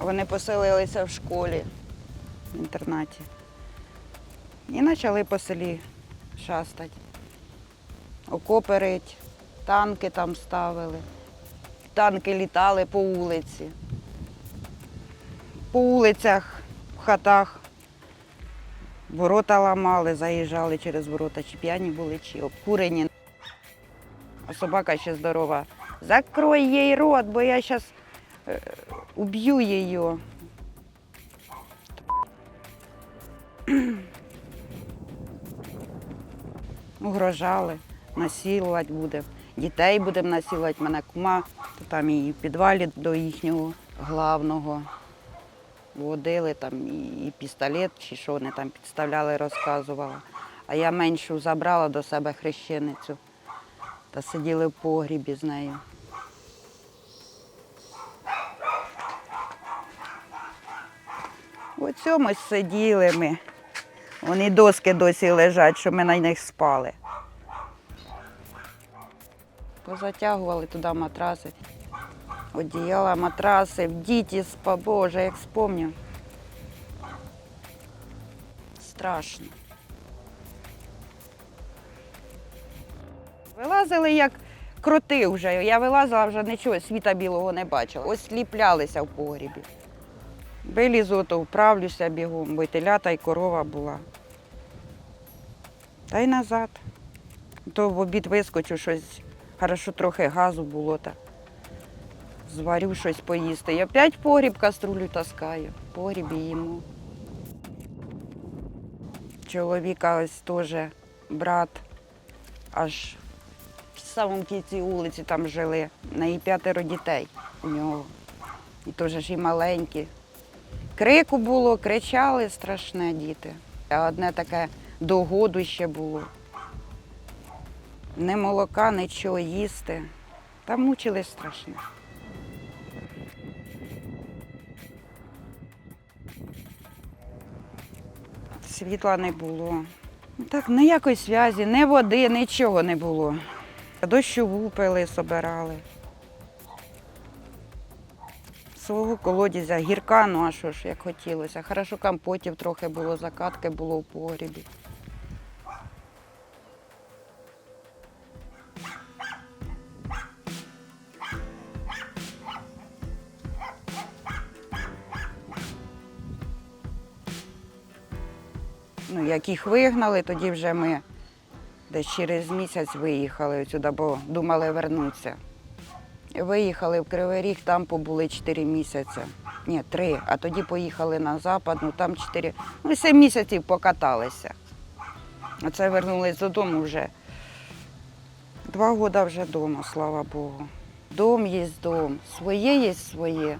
Вони поселилися в школі в інтернаті. І почали по селі шастати. Окопи танки там ставили. Танки літали по вулиці. По вулицях, в хатах. Ворота ламали, заїжджали через ворота, чи п'яні були, чи обкурені. А собака ще здорова. Закрой їй рот, бо я зараз уб'ю її. Угрожали, насилувати буде. Дітей будемо насилувати, мене кума, то там і в підвалі до їхнього главного водили, там і пістолет, чи що вони там підставляли, розказувала. А я меншу забрала до себе хрещеницю та сиділи в погрібі з нею. У цьому сиділи ми. Вони доски досі лежать, що ми на них спали. Позатягували туди матраси. Одіяла, матраси, в діті спа, Боже, як спомню. Страшно. Вилазили як кроти вже. Я вилазила, вже нічого, світа білого не бачила. Ось сліплялися в погрібі. Вилізу, то вправлюся бігом, бо й телята, і корова була. Та й назад. То в обід вискочу щось, хорошо трохи газу було та зварю щось поїсти. І опять погріб каструлю таскаю, в погрібі їмо. Чоловіка ось теж брат аж в самому кінці вулиці там жили. В неї п'ятеро дітей у нього. І теж ж і маленькі. Крику було, кричали страшне діти. Одне таке до году ще було. Ні молока, нічого їсти. Та мучились страшно. Світла не було. Так, ніякої зв'язі, ні води, нічого не було. Дощову пили, собирали. Свого колодязя, гірка, ну а що ж, як хотілося. Хорошо компотів трохи було, закатки було в погрібі. Ну, як їх вигнали, тоді вже ми десь через місяць виїхали сюди, бо думали вернутися. Виїхали в Кривий Ріг, там побули 4 місяці. Ні, 3, а тоді поїхали на запад, ну там 4, ну 7 місяців покаталися. А це вернулись додому вже. Два роки вже вдома, слава Богу. Дом є дом, своє є своє.